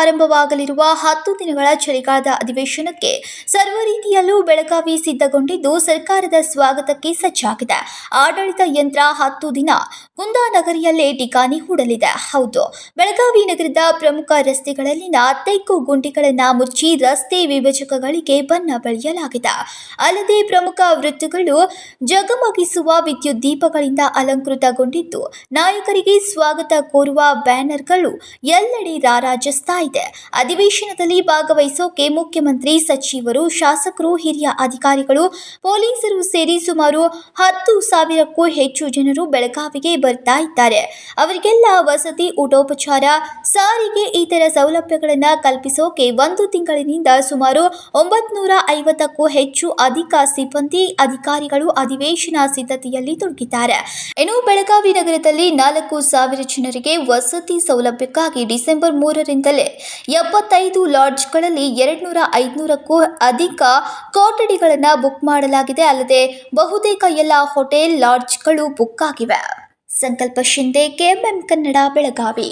ಆರಂಭವಾಗಲಿರುವ ಹತ್ತು ದಿನಗಳ ಚಳಿಗಾಲದ ಅಧಿವೇಶನಕ್ಕೆ ಸರ್ವ ರೀತಿಯಲ್ಲೂ ಬೆಳಗಾವಿ ಸಿದ್ಧಗೊಂಡಿದ್ದು ಸರ್ಕಾರದ ಸ್ವಾಗತಕ್ಕೆ ಸಜ್ಜಾಗಿದೆ. ಆಡಳಿತ ಯಂತ್ರ ಹತ್ತು ದಿನ ಕುಂದಾನಗರಿಯಲ್ಲೇ ಠಿಕಾಣಿ ಹೂಡಲಿದೆ. ಹೌದು, ಬೆಳಗಾವಿ ನಗರದ ಪ್ರಮುಖ ರಸ್ತೆಗಳಲ್ಲಿನ ಹತ್ತೈಕು ಗುಂಡಿಗಳನ್ನು ಮುಚ್ಚಿ ರಸ್ತೆ ವಿಭಜಕಗಳಿಗೆ ಬಣ್ಣ ಬಳಿಯಲಾಗಿದೆ. ಅಲ್ಲದೆ ಪ್ರಮುಖ ವೃತ್ತಗಳು ಜಗಮಗಿಸುವ ವಿದ್ಯುತ್ ದೀಪಗಳಿಂದ ಅಲಂಕೃತಗೊಂಡಿದ್ದು, ನಾಯಕರಿಗೆ ಸ್ವಾಗತ ಕೋರುವ ಬ್ಯಾನರ್ಗಳು ಎಲ್ಲೆಡೆ ರಾರಾಜಿಸ್ತಾ ಇದೆ. ಅಧಿವೇಶನದಲ್ಲಿ ಭಾಗವಹಿಸೋಕೆ ಮುಖ್ಯಮಂತ್ರಿ, ಸಚಿವರು, ಶಾಸಕರು, ಹಿರಿಯ ಅಧಿಕಾರಿಗಳು, ಪೊಲೀಸರು ಸೇರಿ ಸುಮಾರು ಹತ್ತು ಸಾವಿರಕ್ಕೂ ಹೆಚ್ಚು ಜನರು ಬೆಳಗಾವಿಗೆ ಬರ್ತಾ ಇದ್ದಾರೆ. ಅವರಿಗೆಲ್ಲ ವಸತಿ, ಊಟೋಪಚಾರ, ಸಾರಿಗೆ, ಇತರ ಸೌಲಭ್ಯಗಳನ್ನು ಕಲ್ಪಿಸೋಕೆ ಒಂದು ತಿಂಗಳಿನಿಂದ ಸುಮಾರು ಒಂಬತ್ನೂರ ಐವತ್ತಕ್ಕೂ ಹೆಚ್ಚು ಅಧಿಕ ಸಿಬ್ಬಂದಿ ಅಧಿಕಾರಿಗಳು ಅಧಿವೇಶನ ಸಿದ್ಧತೆಯಲ್ಲಿ ತೊಡಗಿದ್ದಾರೆ. ಇನ್ನು ಬೆಳಗಾವಿ ನಗರದಲ್ಲಿ ನಾಲ್ಕು ಸಾವಿರ ಜನರಿಗೆ ವಸತಿ ಸೌಲಭ್ಯಕ್ಕಾಗಿ ಡಿಸೆಂಬರ್ ಮೂರರಿಂದಲೇ ಎಪ್ಪತ್ತೈದು ಲಾಡ್ಜ್ಗಳಲ್ಲಿ ಎರಡ್ನೂರ ಐದುನೂರಕ್ಕೂ ಅಧಿಕ ಕೊಠಡಿಗಳನ್ನು ಬುಕ್ ಮಾಡಲಾಗಿದೆ. ಅಲ್ಲದೆ ಬಹುತೇಕ ಎಲ್ಲ ಹೋಟೆಲ್, ಲಾಡ್ಜ್ಗಳು ಬುಕ್ ಆಗಿವೆ. ಸಂಕಲ್ಪ ಶಿಂದೆ ಕೆಎಂಎಂ ಕನ್ನಡ ಬೆಳಗಾವಿ.